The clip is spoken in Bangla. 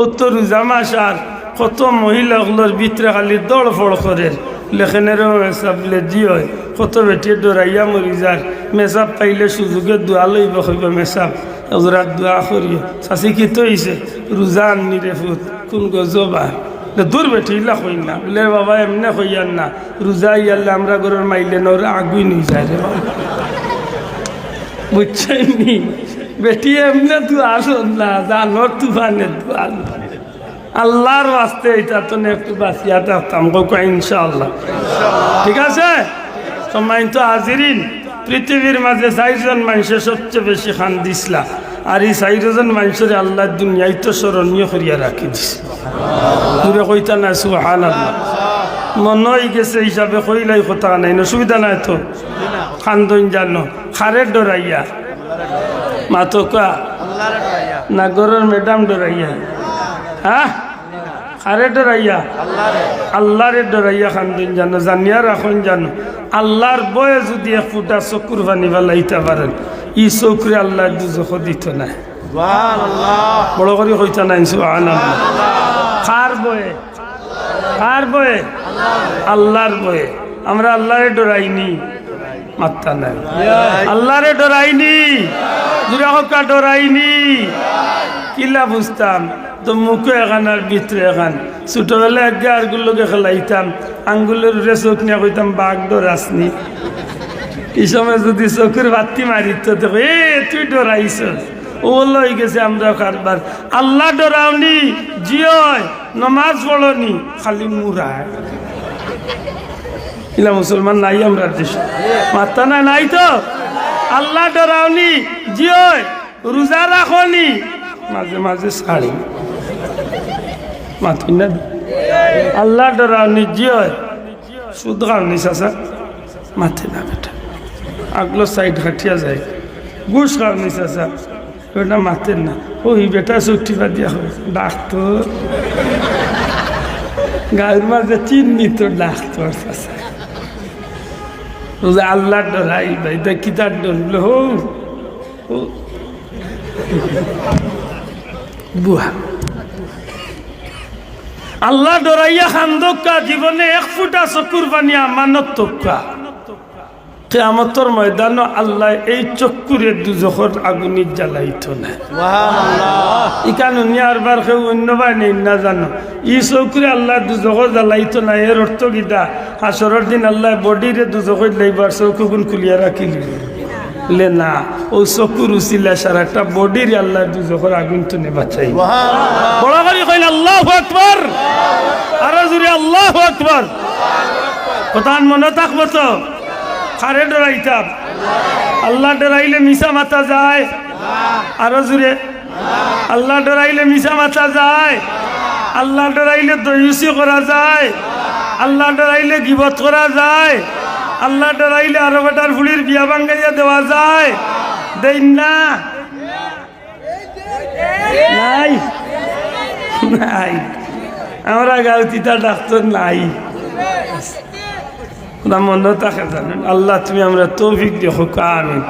ও তো রোজা মাস আর কত মহিলাগুলোর ভিতরে খালি দৌড় ফড় করে লেখেনেরও মেসাব লেজি হয়, কত বেটি ডরাইয়া মরি যার মেসাব পাইলে সুযোগে দোয়া লইব হইব মেসাব ওরা দোয়া করিও চাষি কি তো হইছে রোজা আননি রে ফুট কোন গজবা দূর বেটি কই না। বলে বাবা এমনি কইয়ার না, রোজা ইয়ালে আমরা ঘরের মাইলে নরে আগুই নিয়ে যায় রে বুঝছেনি বেটি, এমনি তু আসন না তুফানের তুফান আল্লাহর বাস্তে এটা তো একটু বাঁচিয়া থাকতাম কোকা ঠিক আছে? সম্মানিত হাজিরিন, পৃথিবীর মাঝে চারজন মানুষের সবচেয়ে বেশি খান দিসলা। আর এই চারজন মানুষের আল্লাহ দুনিয়ায় তো স্মরণীয় করিয়া রাখি দিস। দূরে কইতা না সুহান আল্লাহ মনে হয়ে গেছে, হিসাবে কইলাই কথা নাই, না সুবিধা নাই তো? খান্দন জানো, খারের ডরাইয়া। মাতকা। নাগরের ম্যাডাম ডরাইয়া। হ্যাঁ? খারে ডরাইয়া? আল্লাহরে ডরাইয়া খান্দন জানো, জানিয়া রাখুন জানো, আল্লাহর বয়ে যদি এক ফুটা চকুর পানি লাইতে পারেন, ই চকুরে আল্লাহ দুজখ দিত না বড় করে কইতা নাই সুহান খার বয়ে? কার বয়ে? আল্লাহর বয়ে। আমরা আল্লাহরে ডরাইনি। মাত্তা নাই। আল্লাহরে ডরাইনি দুরাহকা ডরাইনি। কিলা বুঝতাম তো মুখে এখান আর ভিতরে এখান। ছোটবেলা একে আরগুলোকে খেলাইতাম আঙ্গুলের উড়ে চোখ নিয়ে কইতাম বাঘ ডরাসনি। এই সময় যদি চোখের বাতি মারিত দেখো এ তুই ডরাইছ ও লই গেছে আমরা কারবার। আল্লাহ ডরাওনি জিয় নমাজ পড়নি খালি মুরায় ইলা মুসলমান নাই আমরা দেশ। মাত্তা না, নাই তো? আল্লাহ ডরাওনি জিয় রোজা রাখনি। মাঝে মাঝে শাড়ি। মাথুই না আল্লাহ ডরাওনি জিয় সুদ খাওনি চাচা মাথে না বেটা আগলো সাইড হাটিয়া যায়। গুস খাওনি চাচা ওটা মাতেন না ওই বেটা চুক্তি দিয়া হবে ডাক্তার। গায়ের মাঝে চিহ্নিত চাচা রোজা আল্লাহ ডরাই ভাই তা কি তার ডরল, হো। বুহা। আল্লাহ ডরাইয়া খান্দকা জীবনে এক ফুটা চকুর পানি আমানত তক্কা কেয়ামতর ময়দান আল্লাহ এই চক্কুরে দুজখর আগুনি জ্বালাইত না। ইকান নিয়ার বার কেউ অন্য বাই নেই না জানো। ই চৌকুরে আল্লাহ দুজখর জ্বালাইত না এর অর্থ গীতা হাসরের দিন আল্লাহ বডিরে দুজখর লাইবার চৌকুগুন খুলিয়া রাখিলি। লে না ও চকুর উচিলা সারাটা বডির আল্লাহ দুজখর আগুন তো নে বাঁচাই বড় করে কইল আল্লাহ আকবর। আরও জুড়ে আল্লাহ আকবর। কোথান মনে থাকব তো? কারে ডরাইতাম। আল্লাহ ডরাইলে মিশা মাথা যায়। আরও জুড়ে। আল্লাহ ডরাইলে মিশা মাথা যায়। আল্লাহ ডরাইলে দয়ুসি করা যায়। আল্লাহ ডরাইলে গিবত করা যায়। আল্লাহ ডরাইলে আরও বেটার ফুলির বিয়া ভাঙ্গাইয়া দেওয়া যায়। দেই না। নাই। নাই। আমরা গাঁও তিতা ডাক্তার নাই। আল্লাহ তুমি আমরা তৌফিক দেখো আমিন।